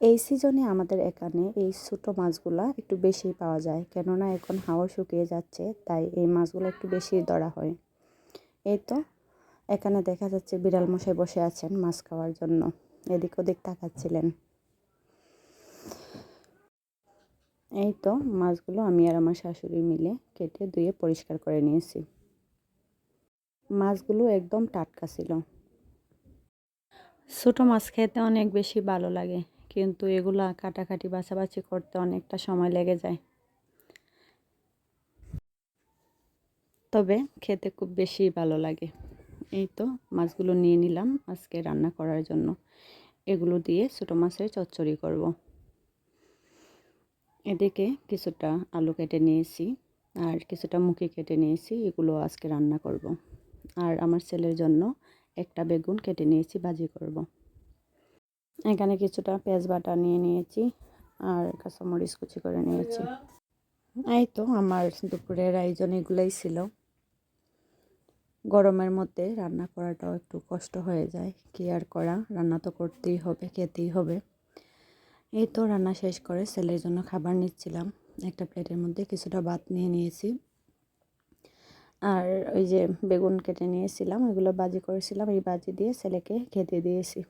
এই সিজনে আমাদের এখানে এই ছোটো মাছগুলা একটু বেশি পাওয়া যায়। কেননা এখন হাওয়া শুকিয়ে যাচ্ছে, তাই এই মাছগুলো একটু বেশি ধরা হয়। এই তো, এখানে দেখা যাচ্ছে বিড়াল মশাই বসে আছেন মাছ খাওয়ার জন্য। এদিক ওদিক তাকাচ্ছিলেন। এই তো, মাছগুলো আমি আর আমার শাশুড়ি মিলে কেটে ধুয়ে পরিষ্কার করে নিয়েছি। মাছগুলো একদম টাটকা ছিল। ছোটো মাছ খেতে অনেক বেশি ভালো লাগে। কিন্তু এগুলা কাটাকাটি বাছাবাছি করতে অনেকটা সময় লেগে যায়। তবে খেতে খুব বেশি ভালো লাগে। এই তো মাছগুলো নিয়ে নিলাম আজকে রান্না করার জন্য। এগুলো দিয়ে ছোটো মাছের চচ্চড়ি করব। এদিকে কিছুটা আলু কেটে নিয়েছি আর কিছুটা মুখি কেটে নিয়েছি, এগুলো আজকে রান্না করব। আর আমার ছেলের জন্য একটা বেগুন কেটে নিয়েছি, ভাজি করব। এখানে কিছুটা পেঁয়াজ বাটা নিয়ে নিয়েছি আর কাঁচামরিচ কুচি করে নিয়েছি। এই তো আমার দুপুরের আয়োজন এগুলোই ছিল। গরমের মধ্যে রান্না করাটাও একটু কষ্ট হয়ে যায়, কি আর করা? রান্না তো করতেই হবে, খেতেই হবে। এই তো রান্না শেষ করে ছেলের জন্য খাবার নিচ্ছিলাম। একটা প্লেটের মধ্যে কিছুটা ভাত নিয়ে নিয়েছি। আর ওই যে বেগুন কেটে নিয়েছিলাম, ওইগুলো বাজি করেছিলাম। এই বাজি দিয়ে ছেলেকে খেতে দিয়েছি।